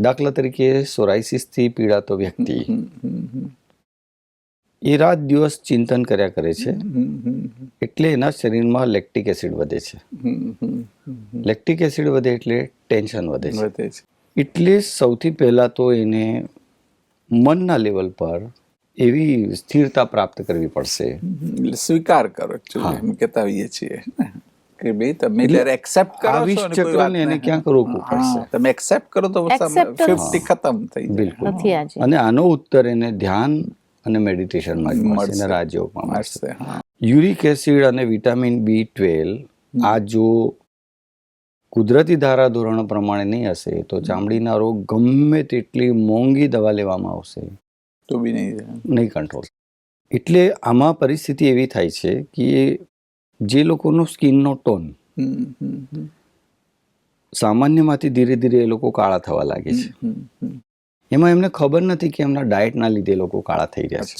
દાખલા તરીકે સોરાઇસિસથી પીડાતો વ્યક્તિ. એ રાત દિવસ ચિંતન કર્યા કરે છે. એટલે એના શરીરમાં લેક્ટિક એસિડ વધે છે. લેક્ટિક એસિડ વધે એટલે ટેન્શન વધે છે. એટલે સૌથી પહેલાં તો એને મનના લેવલ પર એવી સ્થિરતા પ્રાપ્ત કરવી પડશે. એટલે સ્વીકાર કરો. એમ કહેતા હોઈએ છીએ. કે ભાઈ તમે જ્યારે એક્સેપ્ટ કરો આવી છો ને ચક્રને એને ક્યાંક રોકવું પડશે? તમે એક્સેપ્ટ કરો તો Acceptance. ફિફ્ટી ખતમ થઈ જાય. બિલકુલ. નથી આજે. અને આનો ઉત્તર એને ધ્યાન અને મેડિટેશનમાં જ મળશે. અને રાજયોગમાં મળશે. મળશે યુરિક એસિડ અને વિટામિન બી ટ્વેલ્વ આ જો કુદરતી ધારાધોરણ પ્રમાણે નહીં હશે તો ચામડીના રોગ ગમે તેટલી મોંઘી દવા લેવામાં આવશે. તો બી નહીં. નહીં કંટ્રોલ એટલે આમાં પરિસ્થિતિ એવી થાય છે કે જે લોકોનો સ્કિનનો ટોન. સામાન્યમાંથી ધીરે ધીરે એ લોકો કાળા થવા લાગે છે. એમાં એમને ખબર નથી કે એમના ડાયટના લીધે એ લોકો કાળા થઈ રહ્યા છે